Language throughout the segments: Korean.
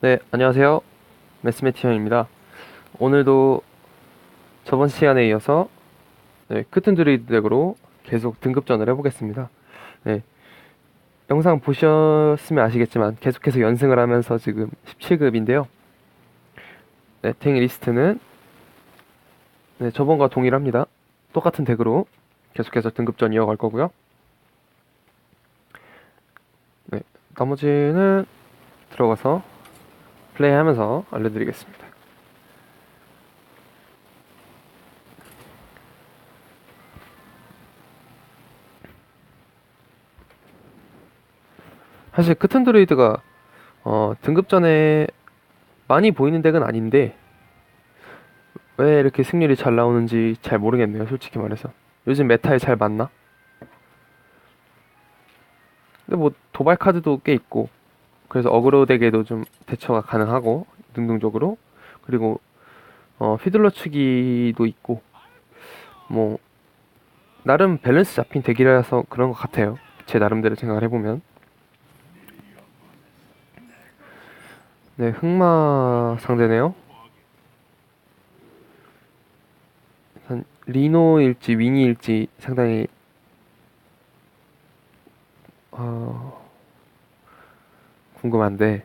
네, 안녕하세요. 매스매티 형입니다. 오늘도 저번 시간에 이어서 네, 크튼 드레이드 덱으로 계속 등급전을 해보겠습니다. 네, 영상 보셨으면 아시겠지만 계속해서 연승을 하면서 지금 17급인데요. 네, 덱 리스트는 네, 저번과 동일합니다. 똑같은 덱으로 계속해서 등급전 이어갈 거고요. 네, 나머지는 들어가서 플레이하면서 알려드리겠습니다. 사실 크튼 드레이드가 어, 등급 전에 많이 보이는 덱은 아닌데 왜 이렇게 승률이 잘 나오는지 잘 모르겠네요. 솔직히 말해서 요즘 메타에 잘 맞나? 근데 뭐 도발 카드도 꽤 있고 그래서 어그로 덱에도 좀 대처가 가능하고 능동적으로 그리고 어, 휘둘러 치기도 있고 뭐 나름 밸런스 잡힌 덱이라서 그런 것 같아요. 제 나름대로 생각을 해보면 네 흑마 상대네요. 리노일지 위니일지 상당히 어, 궁금한데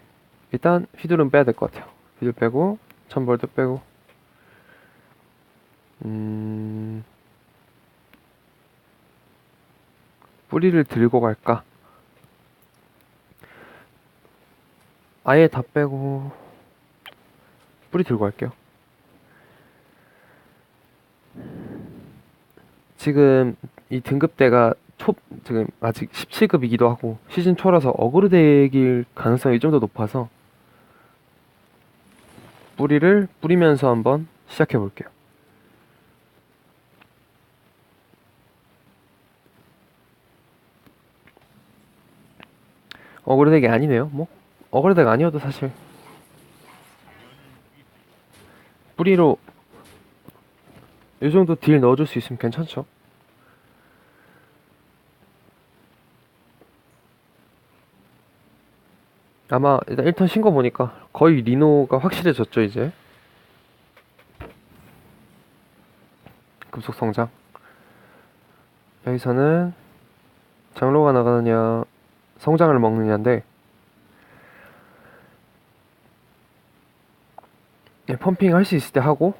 일단 휘둘은 빼야 될 것 같아요. 휘둘 빼고 천벌도 빼고 음 뿌리를 들고 갈까? 아예 다 빼고 뿌리 들고 갈게요. 지금 이 등급대가 초 지금 아직 17급이기도 하고 시즌 초라서 어그로 덱일 가능성이 좀 더 높아서 뿌리를 뿌리면서 한번 시작해 볼게요. 어그로 덱이 아니네요. 뭐 어그로 덱 아니어도 사실 뿌리로 이 정도 딜 넣어줄 수 있으면 괜찮죠. 아마 일단 1턴 신거 보니까 거의 리노가 확실해졌죠 이제. 급속 성장. 여기서는 장로가 나가느냐 성장을 먹느냐인데 예, 펌핑 할 수 있을 때 하고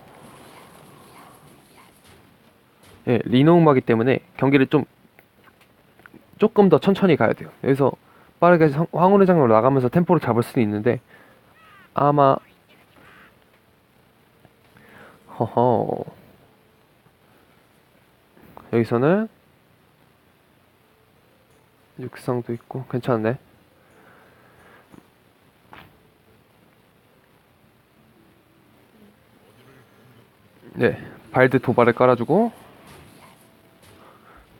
예, 리노 음악이기 때문에 경기를 좀 조금 더 천천히 가야 돼요. 여기서 빠르게 성- 황혼의 장로로 나가면서 템포를 잡을 수도 있는데 아마 허허. 여기서는 육상도 있고 괜찮네 네 발드 도발을 깔아주고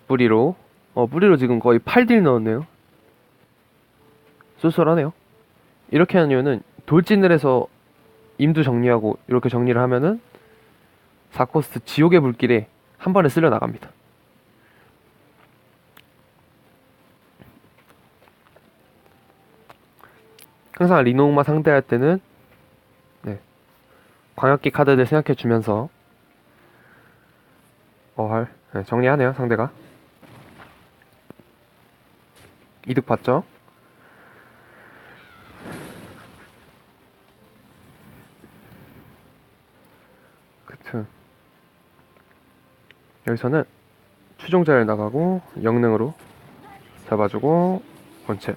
뿌리로 어 뿌리로 지금 거의 8딜 넣었네요 쏠쏠하네요. 이렇게 하는 이유는 돌진을 해서 임도 정리하고 이렇게 정리를 하면은 4코스트 지옥의 불길에 한 번에 쓸려 나갑니다. 항상 리노마 상대할 때는 네. 광역기 카드들 생각해 주면서 어할 네, 정리하네요 상대가 이득 봤죠? 여기서는 추종자를 나가고 영능으로 잡아주고 본체.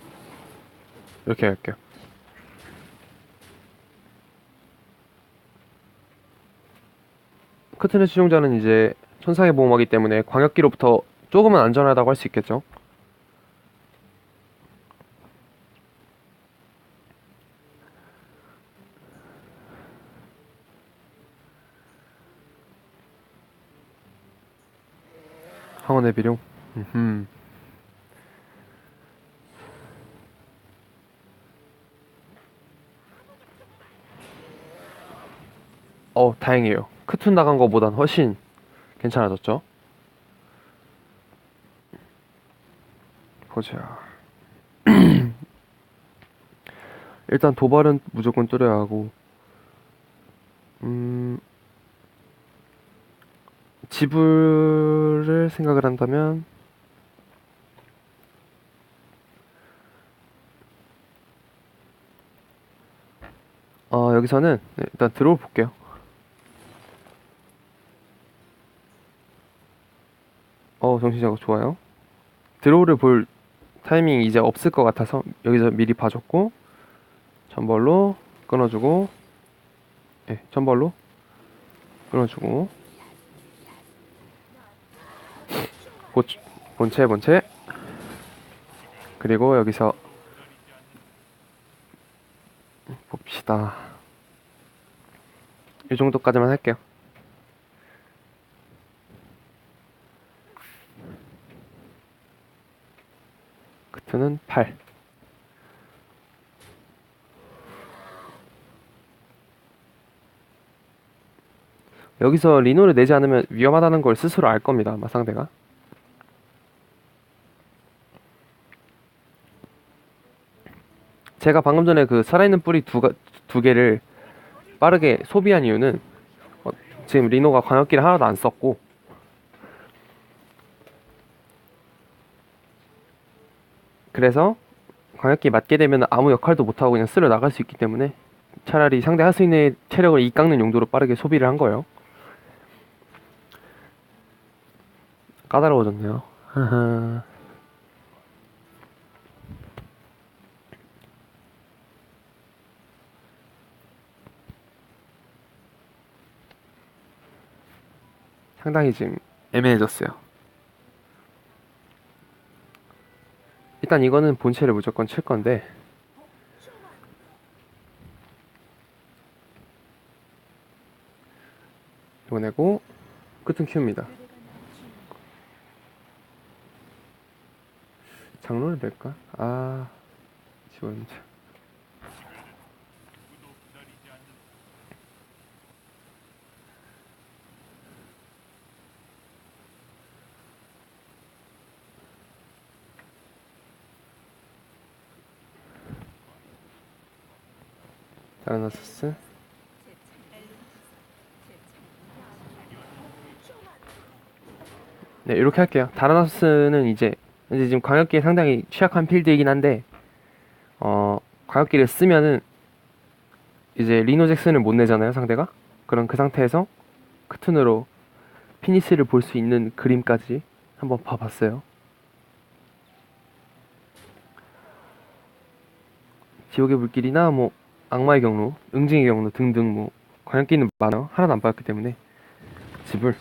이렇게 할게요. 크트의 추종자는 이제 천상의 보호막이기 때문에 광역기로부터 조금은 안전하다고 할 수 있겠죠 황혼의 비룡 음흠. 어, 다행이에요. 크툰 나간 거보단 훨씬 괜찮아졌죠? 보자. 일단 도발은 무조건 뚫어야 하고, 음, 지불을 생각을 한다면, 어, 여기서는 네, 일단 들어올 볼게요. 어, 정신 작업 좋아요. 드로우를 볼 타이밍이 이제 없을 것 같아서 여기서 미리 봐줬고 전벌로 끊어주고 예, 전벌로 끊어주고 고, 본체 본체. 그리고 여기서 봅시다. 이 정도까지만 할게요. 크트는 8 여기서 리노를 내지 않으면 위험하다는 걸 스스로 알 겁니다 아마 상대가 제가 방금 전에 그 살아있는 뿌리 두, 가, 두 개를 빠르게 소비한 이유는 어, 지금 리노가 광역기를 하나도 안 썼고 그래서 광역기 맞게 되면 아무 역할도 못하고 그냥 쓸어 나갈 수 있기 때문에 차라리 상대 하수인의 체력을 이 깎는 용도로 빠르게 소비를 한 거예요. 까다로워졌네요. 상당히 지금 애매해졌어요. 일단 이거는 본체를 무조건 칠 건데 이거 내고 끝은 키웁니다. 장로를 낼까? 아 지원자 다 라나소스 네 이렇게 할게요. 다라나소스는 이제 이제 지금 광역기에 상당히 취약한 필드이긴 한데 어 광역기를 쓰면은 이제 리노 잭슨을 못 내잖아요 상대가? 그럼 그 상태에서 크툰으로 피니시를 볼 수 있는 그림까지 한번 봐봤어요. 지옥의 불길이나 뭐 악마의 경로, 응징의 경로 등등 뭐 광역기는 많아요 하나도 안 빠졌기 때문에 집을.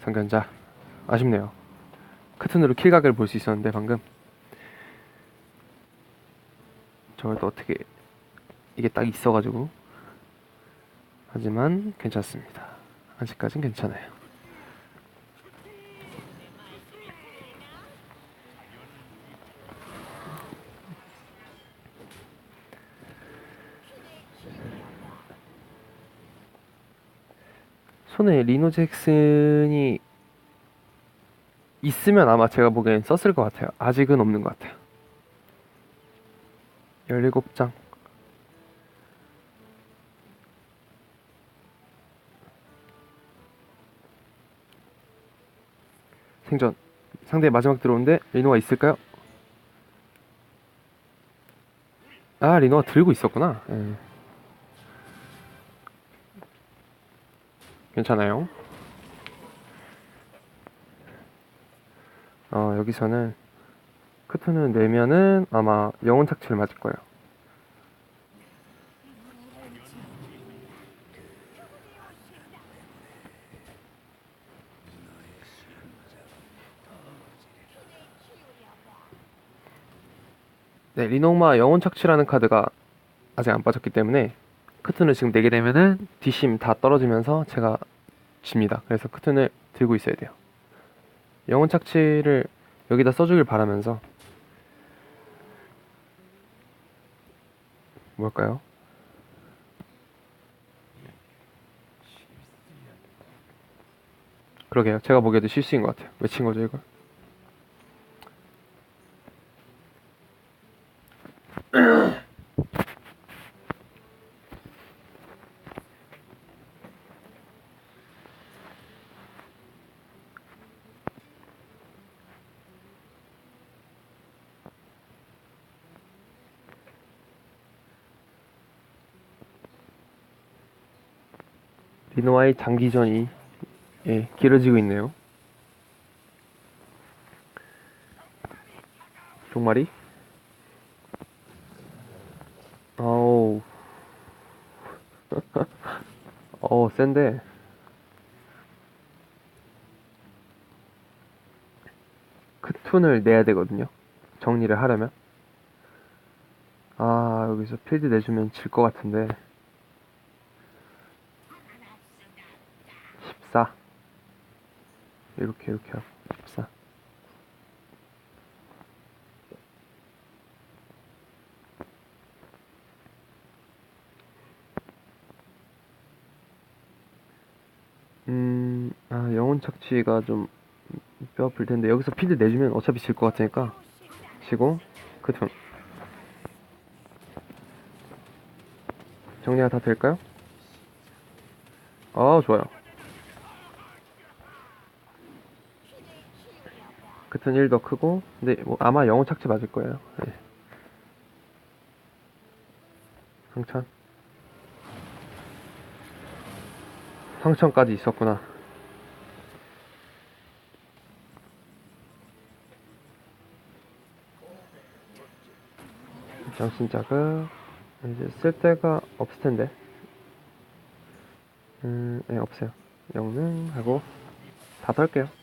상견자 아쉽네요. 크튼으로 킬각을 볼 수 있었는데 방금. 저걸 또 어떻게 이게 딱 있어가지고. 하지만 괜찮습니다. 아직까진 괜찮아요 손에 리노 잭슨이 있으면 아마 제가 보기엔 썼을 것 같아요. 아직은 없는 것 같아요. 17장. 생전. 상대 마지막 들어오는데 리노가 있을까요? 아, 리노가 들고 있었구나. 예. 괜찮아요. 어, 여기서는 크트는 내면은 아마 영혼 착취를 맞을 거예요. 네, 리노마 영혼 착취라는 카드가 아직 안 빠졌기 때문에 크튼을 지금 내게 되면은 뒷심 다 떨어지면서 제가 집니다. 그래서 크튼을 들고 있어야 돼요. 영혼 착취를 여기다 써주길 바라면서 뭘까요? 그러게요. 제가 보기에도 실수인 것 같아요. 외친 거죠, 이걸? 리노와의 장기전이 예, 길어지고 있네요. 종말이? 어우. 어우, 센데. 크툰을 내야 되거든요. 정리를 하려면. 아, 여기서 필드 내주면 질 것 같은데. 14. 이렇게, 이렇게 하고, 14. 음, 아, 영혼 착취가 좀 뼈 아플 텐데, 여기서 필드 내주면 어차피 질 것 같으니까, 치고, 크툰. 정리가 다 될까요? 아, 좋아요. 크튼 1더 크고, 근데 뭐 아마 영혼 착취 맞을 거예요. 네. 상천. 상천까지 있었구나. 정신 자극. 이제 쓸 데가 없을 텐데. 음, 네, 없어요. 영능 하고 다 털게요.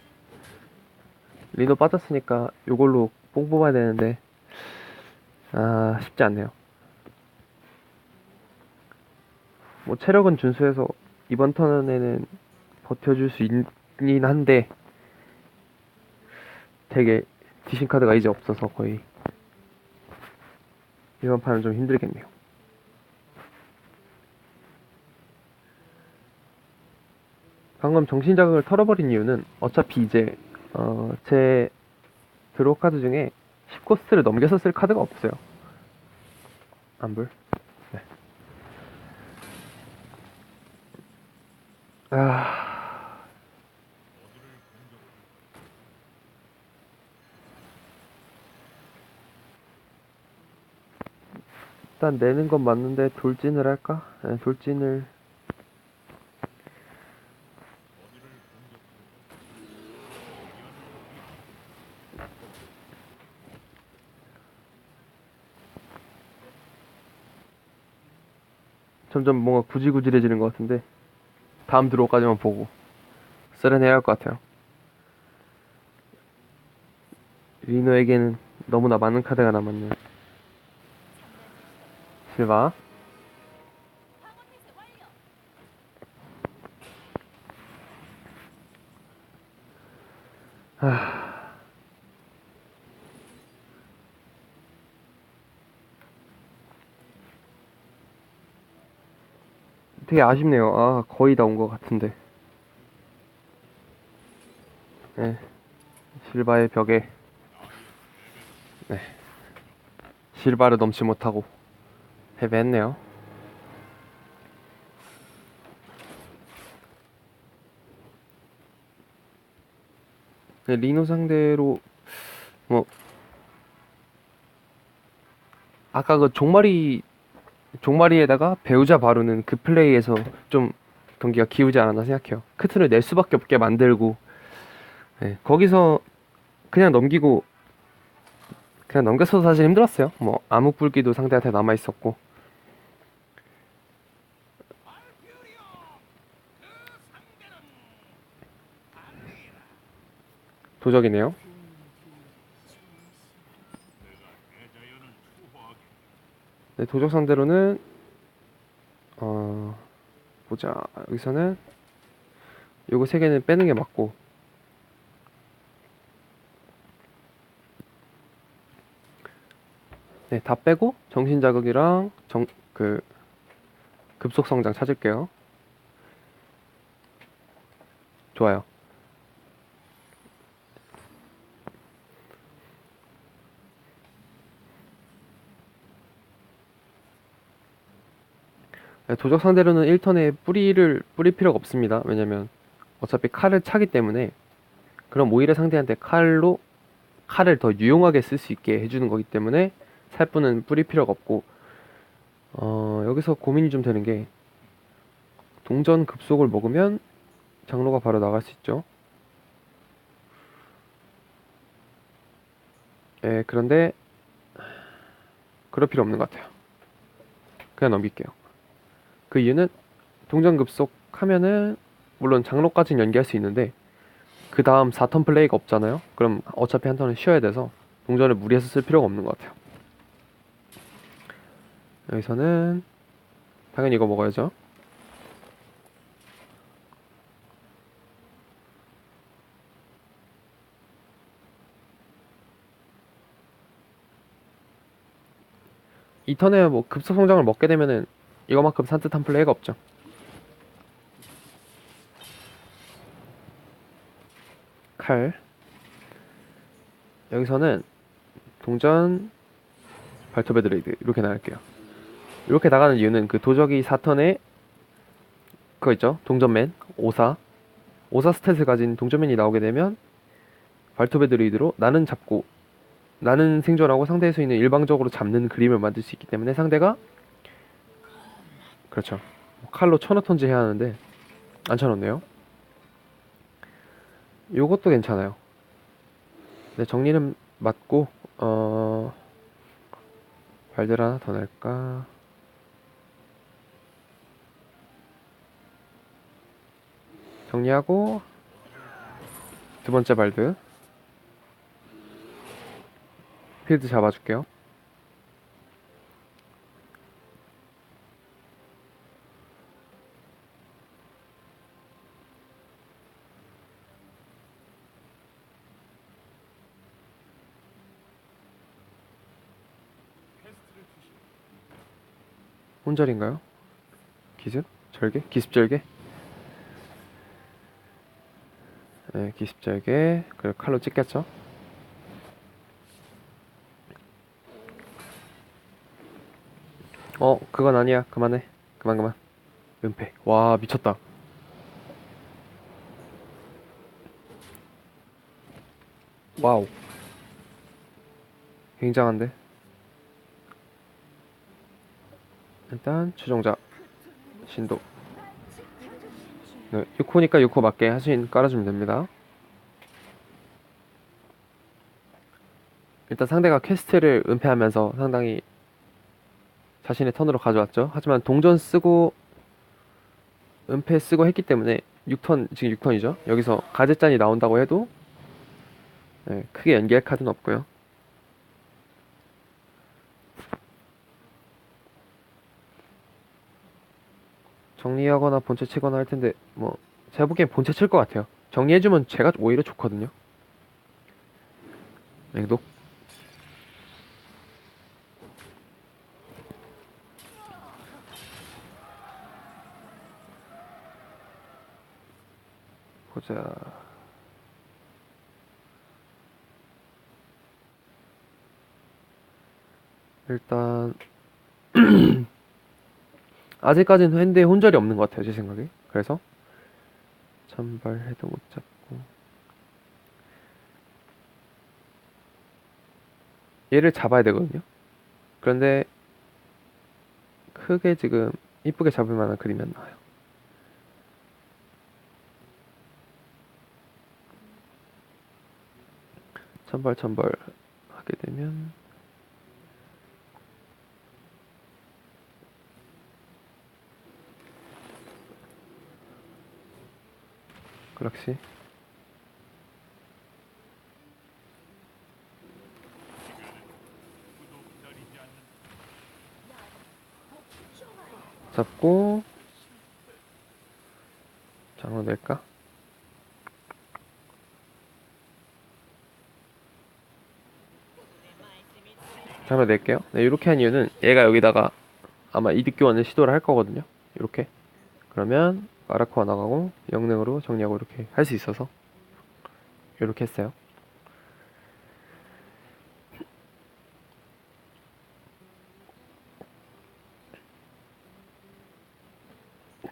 리노 빠졌으니까 요걸로 뽕 뽑아야 되는데 아 쉽지 않네요. 뭐 체력은 준수해서 이번 턴에는 버텨줄 수 있긴 한데 되게 디신 카드가 이제 없어서 거의 이번 판은 좀 힘들겠네요. 방금 정신자극을 털어버린 이유는 어차피 이제 어, 제 드로우 카드 중에 10코스트를 넘겨서 쓸 카드가 없어요. 안불. 네. 아. 일단 내는 건 맞는데 돌진을 할까? 네, 돌진을 점점 뭔가 구질구질해지는 것 같은데 다음 드로우까지만 보고 쓰려내야 할 것 같아요. 리노에게는 너무나 많은 카드가 남았네요. 실바 하... 되게 아쉽네요. 아, 거의 다 온 것 같은데. 네. 실바의 벽에, 네. 실바를 넘지 못하고 패배했네요. 네, 리노 상대로, 뭐, 아까 그 종말이 종마리에다가 배우자 바루는 그 플레이에서 좀 경기가 기우지 않았나 생각해요. 크트를 낼 수밖에 없게 만들고 네, 거기서 그냥 넘기고 그냥 넘겼어도 사실 힘들었어요. 뭐 암흑 불기도 상대한테 남아 있었고 도적이네요. 네, 도적 상대로는 어 보자 여기서는 요거 세 개는 빼는 게 맞고 네, 다 빼고 정신 자극이랑 정 그 급속 성장 찾을게요. 좋아요. 네, 도적 상대로는 1턴에 뿌리를 뿌릴 필요가 없습니다. 왜냐면 어차피 칼을 차기 때문에 그럼 오히려 상대한테 칼로 칼을 더 유용하게 쓸 수 있게 해주는 거기 때문에 살분은 뿌릴 필요가 없고 어, 여기서 고민이 좀 되는 게 동전 급속을 먹으면 장로가 바로 나갈 수 있죠. 예, 그런데 그럴 필요 없는 것 같아요. 그냥 넘길게요. 그 이유는 동전 급속하면은 물론 장로까지는 연기할 수 있는데 그 다음 4턴 플레이가 없잖아요. 그럼 어차피 한 턴은 쉬어야 돼서 동전을 무리해서 쓸 필요가 없는 것 같아요. 여기서는 당연히 이거 먹어야죠. 이 턴에 뭐 급속 성장을 먹게 되면은 이거만큼 산뜻한 플레이가 없죠. 칼. 여기서는 동전 발톱에 드레이드 이렇게 나갈게요. 이렇게 나가는 이유는 그 도적이 4턴에 그거 있죠? 동전맨 54 54 스탯을 가진 동전맨이 나오게 되면 발톱에 드레이드로 나는 잡고 나는 생존하고 상대의 수인을 일방적으로 잡는 그림을 만들 수 있기 때문에 상대가 그렇죠. 칼로 턴지 해야 하는데 안 쳐놓네요. 요것도 괜찮아요. 네, 정리는 맞고 어 발들 하나 더 낼까? 정리하고 두 번째 발드 필드 잡아줄게요. 혼절인가요? 기습? 절개? 기습절개? 네, 기습절개. 그리고 칼로 찍겠죠? 어, 그건 아니야. 그만해. 그만, 그만. 은폐. 와, 미쳤다. 와우. 굉장한데? 일단, 추종자. 신도. 네, 6호니까 6호 맞게 하신 깔아주면 됩니다. 일단 상대가 퀘스트를 은폐하면서 상당히 자신의 턴으로 가져왔죠. 하지만 동전 쓰고 은폐 쓰고 했기 때문에 6턴 지금 6턴이죠. 여기서 가제짠이 나온다고 해도 네, 크게 연기할 카드는 없고요. 정리하거나 본체 치거나 할 텐데 뭐 제가 보기엔 본체 칠 것 같아요. 정리해주면 제가 오히려 좋거든요. 맹독 보자. 일단 아직까지는 핸드에 혼절이 없는 것 같아요 제 생각에. 그래서 찬발 해도 못 잡고. 얘를 잡아야 되거든요. 그런데 크게 지금 이쁘게 잡을 만한 그림이 안 나와요. 천발 천발 하게 되면 그렇지 잡고 장로 낼까? 장로 낼게요. 네, 이렇게 한 이유는 얘가 여기다가 아마 이득 교환을 시도를 할 거거든요. 이렇게. 그러면 아라코가 나가고 영능으로 정리하고 이렇게 할 수 있어서 이렇게 했어요.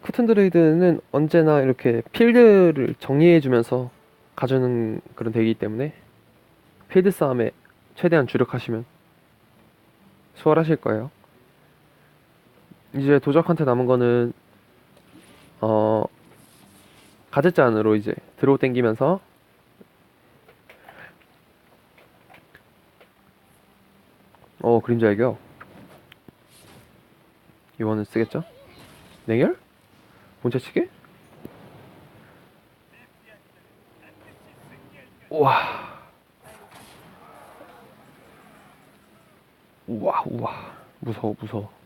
쿠튼드레이드는 언제나 이렇게 필드를 정리해주면서 가져오는 그런 덱이기 때문에 필드 싸움에 최대한 주력하시면 수월하실 거예요. 이제 도적한테 남은 거는 어 가제트 안으로 이제 드로우 땡기면서 어 그림자 애교 이원을 쓰겠죠? 냉혈? 본체치기? 우와 우와 우와 무서워 무서워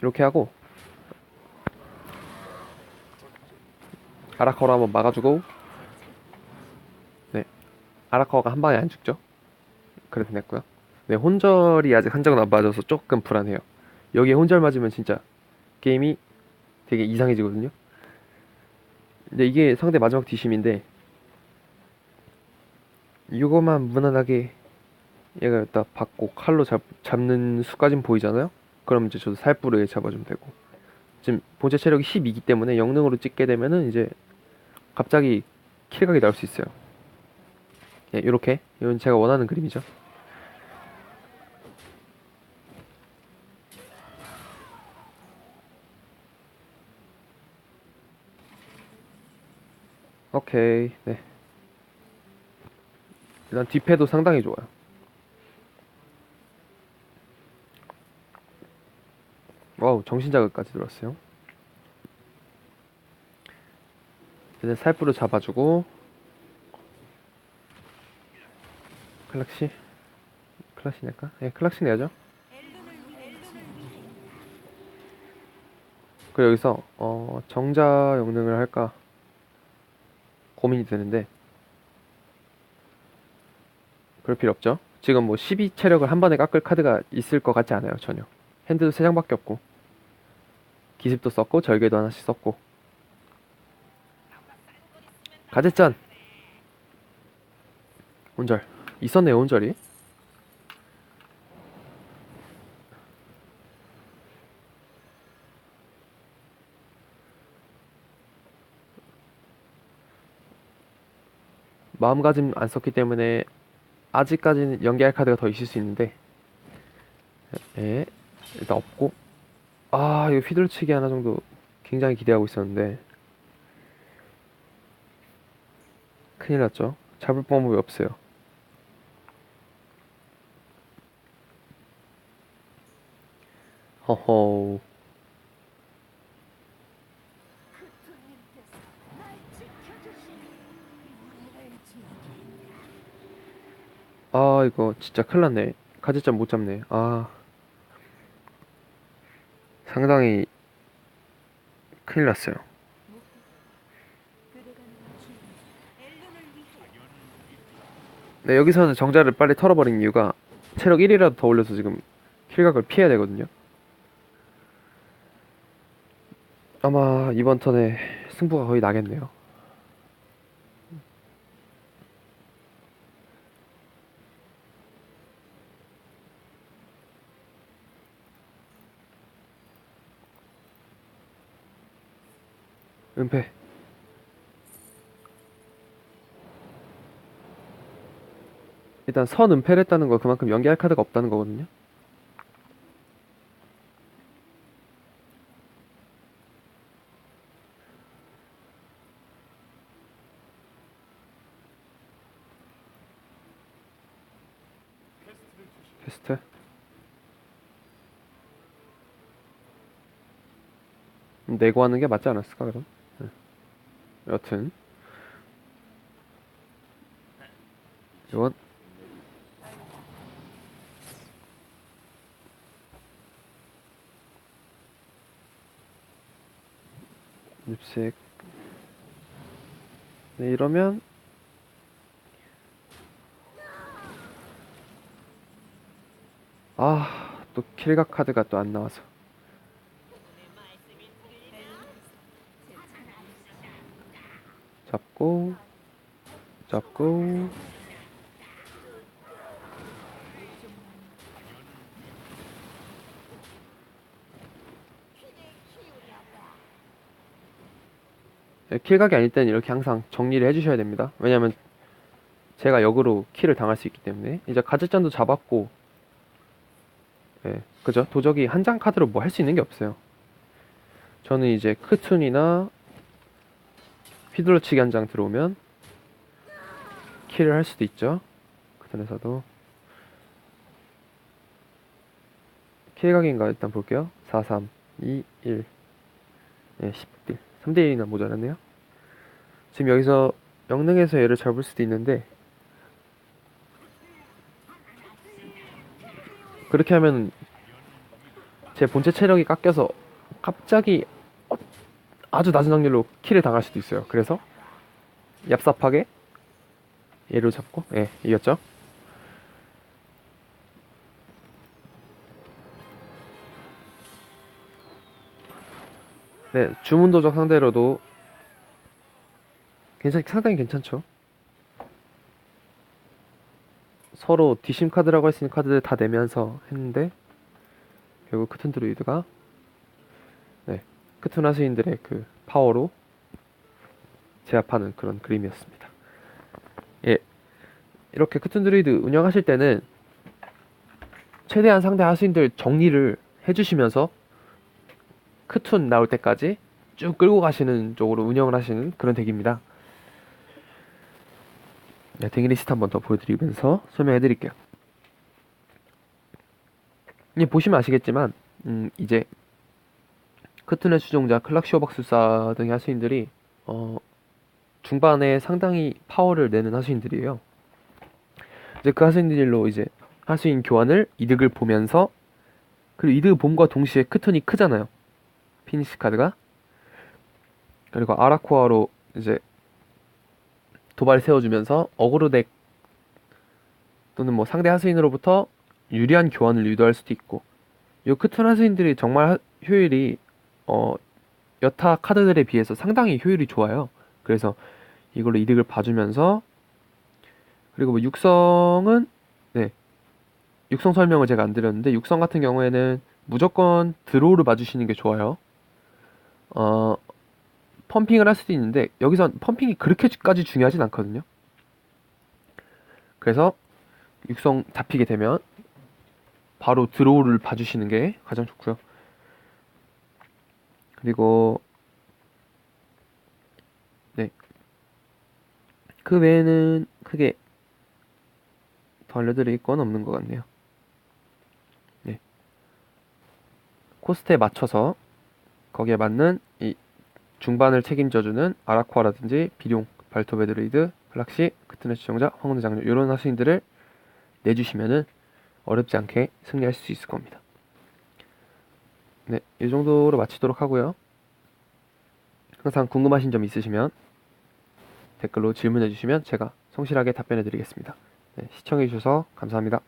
이렇게 하고 아라카오로 한번 막아주고 네 아라카오가 한 방에 안 죽죠? 그래도 됐고요. 네 혼절이 아직 한 적은 안 맞아서 조금 불안해요. 여기에 혼절 맞으면 진짜 게임이 되게 이상해지거든요. 근데 이게 상대 마지막 뒷심인데 이거만 무난하게 얘가 딱 받고 칼로 잡, 잡는 수까진 보이잖아요 그럼 이제 저도 살부르에 잡아주면 되고. 지금 본체 체력이 12기 때문에 영능으로 찍게 되면은 이제 갑자기 킬각이 나올 수 있어요. 예, 이렇게. 이건 제가 원하는 그림이죠. 오케이. 네. 일단 뒷패도 상당히 좋아요 와우 정신자극까지 들었어요. 이제 살부로 잡아주고. 클락시? 클락시 낼까? 예 클락시 내야죠. 그리고 여기서 어 정자 영능을 할까 고민이 되는데. 그럴 필요 없죠. 지금 뭐 12 체력을 한 번에 깎을 카드가 있을 것 같지 않아요 전혀. 핸드도 3장밖에 없고 기습도 썼고 절개도 하나씩 썼고. 가제짠. 온절. 있었네요 온절이. 마음가짐 안 썼기 때문에 아직까지는 연계할 카드가 더 있을 수 있는데 예 일단 없고 아 이거 휘둘치기 하나 정도 굉장히 기대하고 있었는데. 큰일 났죠? 잡을 방법이 없어요. 허허. 아 이거 진짜 큰일 났네. 가지점 못 잡네. 아 상당히 큰일 났어요. 네 여기서는 정자를 빨리 털어버린 이유가 체력 1이라도 더 올려서 지금 킬각을 피해야 되거든요. 아마 이번 턴에 승부가 거의 나겠네요 은폐. 일단 선 은폐를 했다는 거 그만큼 연계할 카드가 없다는 거거든요. 퀘스트. 내고 하는 게 맞지 않았을까 그럼? 네. 여튼 이건 립색 네 이러면 아 또 킬각 카드가 또 안 나와서 잡고 잡고 네, 킬각이 아닐 때는 이렇게 항상 정리를 해주셔야 됩니다. 왜냐면 제가 역으로 킬을 당할 수 있기 때문에 이제 가젯잔도 잡았고 예, 그죠? 도적이 한 장 카드로 뭐 할 수 있는 게 없어요. 저는 이제 크툰이나 휘둘러치기 한 장 들어오면 킬을 할 수도 있죠. 크툰에서도 킬각인가 일단 볼게요. 4, 3, 2, 1 예, 10딜 3대 1이나 모자랐네요. 지금 여기서 영능에서 얘를 잡을 수도 있는데 그렇게 하면 제 본체 체력이 깎여서 갑자기 어- 아주 낮은 확률로 킬을 당할 수도 있어요. 그래서 얍삽하게 얘를 잡고 예, 이겼죠. 네, 주문 도적 상대로도 괜찮, 상당히 괜찮죠. 서로 뒷심 카드라고 할 수 있는 카드들 다 내면서 했는데 결국 크툰 드루이드가 네, 크툰 하수인들의 그 파워로 제압하는 그런 그림이었습니다. 예, 이렇게 크툰 드루이드 운영하실 때는 최대한 상대 하수인들 정리를 해주시면서 크툰 나올 때까지 쭉 끌고 가시는 쪽으로 운영을 하시는 그런 덱입니다. 네, 덱 리스트 한번 더 보여드리면서 설명해 드릴게요. 이 보시면 아시겠지만 음, 이제 크툰의 수종자 클락시오 박술사 등의 하수인들이 어, 중반에 상당히 파워를 내는 하수인들이에요. 이제 그 하수인들로 이제 하수인 교환을 이득을 보면서 그리고 이득을 봄과 동시에 크툰이 크잖아요. 피니시 카드가 그리고 아라코아로 이제 도발 세워주면서 어그로 덱 또는 뭐 상대 하수인으로부터 유리한 교환을 유도할 수도 있고 이 크툰 하수인들이 정말 하- 효율이 어 여타 카드들에 비해서 상당히 효율이 좋아요. 그래서 이걸로 이득을 봐주면서 그리고 뭐 육성은 네 육성 설명을 제가 안 드렸는데 육성 같은 경우에는 무조건 드로우를 봐주시는 게 좋아요. 어 펌핑을 할 수도 있는데 여기선 펌핑이 그렇게까지 중요하진 않거든요. 그래서 육성 잡히게 되면 바로 드로우를 봐주시는 게 가장 좋고요. 그리고 네. 그 외에는 크게 더 알려드릴 건 없는 것 같네요. 네. 코스트에 맞춰서 거기에 맞는 이 중반을 책임져주는 아라코아라든지 비룡, 발토베드레이드, 플락시, 크트네 시청자, 황혼의 장녀 이런 하수인들을 내주시면은 어렵지 않게 승리할 수 있을 겁니다. 네, 이 정도로 마치도록 하고요. 항상 궁금하신 점 있으시면 댓글로 질문해 주시면 제가 성실하게 답변해 드리겠습니다. 네, 시청해 주셔서 감사합니다.